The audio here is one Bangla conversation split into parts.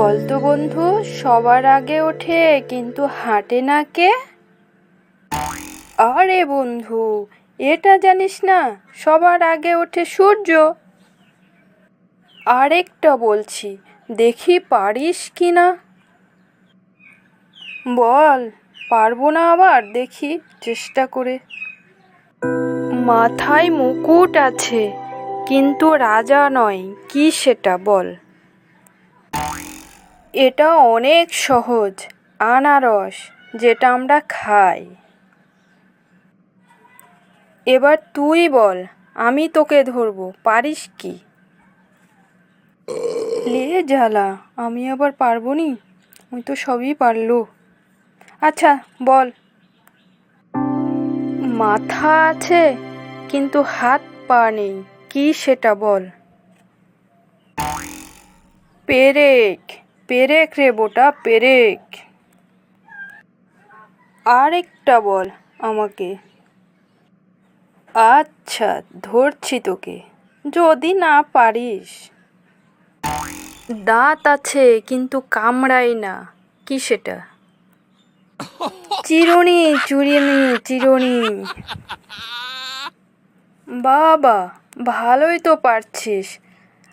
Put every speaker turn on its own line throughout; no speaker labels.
বলতো বন্ধু, সবার আগে ওঠে, কিন্তু হাঁটে না কে? আরে বন্ধু, এটা জানিস না, সবার আগে ওঠে সূর্য। আরেকটা বলছি, দেখি পারিস কি না? বল, পারব না আবার, দেখি, চেষ্টা করে। মাথায় মুকুট আছে, কিন্তু রাজা নয়, কি সেটা বল? এটা অনেক সহজ, আনারস, যেটা আমরা খাই। এবার তুই বল, আমি তোকে ধরবো, পারিস কি? লে জ্বালা, আমি আবার পারব নি ওই তো সবই পারল। আচ্ছা বল। মাথা আছে, কিন্তু হাত পা নেই, কি সেটা বল? পেরেক। পেরেক রে বোটা, পেরেক। আরেকটা বল আমাকে। আচ্ছা ধরছি তোকে। যদি না পারিস। দাঁত আছে, কিন্তু কামড়াই না। কি সেটা? চিরুনি চুরিনি চিরুনি। বাবা, ভালোই তো পারছিস।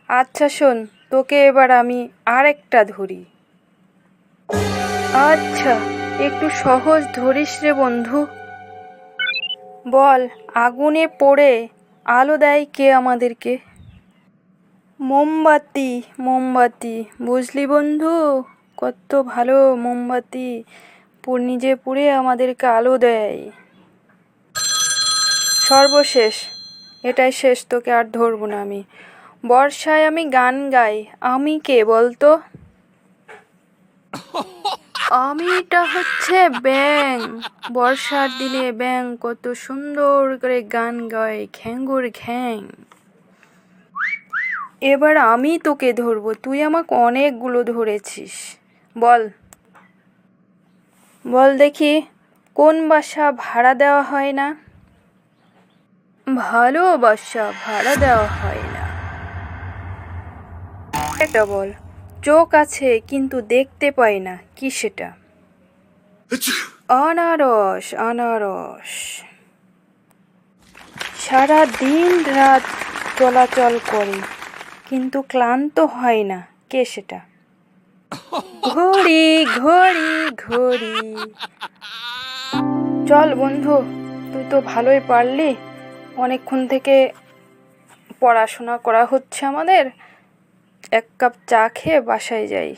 আচ্ছা শোন তোকে এবার আমি আরেকটা ধরি। আচ্ছা একটু সহজ ধরিস রে বন্ধু। বল, আগুনে পড়ে আলো দেয় কে আমাদেরকে? মোমবাতি মোমবাতি, বুঝলি বন্ধু? কত ভালো মোমবাতি নিজে পুড়ে আমাদেরকে আলো দেয়। সর্বশেষ, এটাই শেষ, তোকে আর ধরবো না আমি। বর্ষায় আমি গান গাই, আমি কে বলতো আমিটা হচ্ছে ব্যাং বর্ষার দিনে ব্যাং কত সুন্দর করে গান গায়, ঘ্যাঙ্গুর ঘ্যাং। এবার আমি তোকে ধরবো, তুই আমাকে অনেকগুলো ধরেছিস। বল। বল দেখি, কোন বাসা ভাড়া দেওয়া হয় না? ভালোবাসা ভাড়া দেওয়া হয় না। এটা বল চোখ আছে, কিন্তু দেখতে পাই না। কি সেটা? আনারস আনারস। সারা দিন রাত চলাচল করে, কিন্তু ক্লান্ত হয় না। কে সেটা? ঘড়ি ঘড়ি ঘড়ি। চল বন্ধু, তুই তো ভালোই পারলি। অনেকক্ষণ থেকে পড়াশোনা করা হচ্ছে আমাদের। এক কাপ চা খেয়ে বাসায় যাই।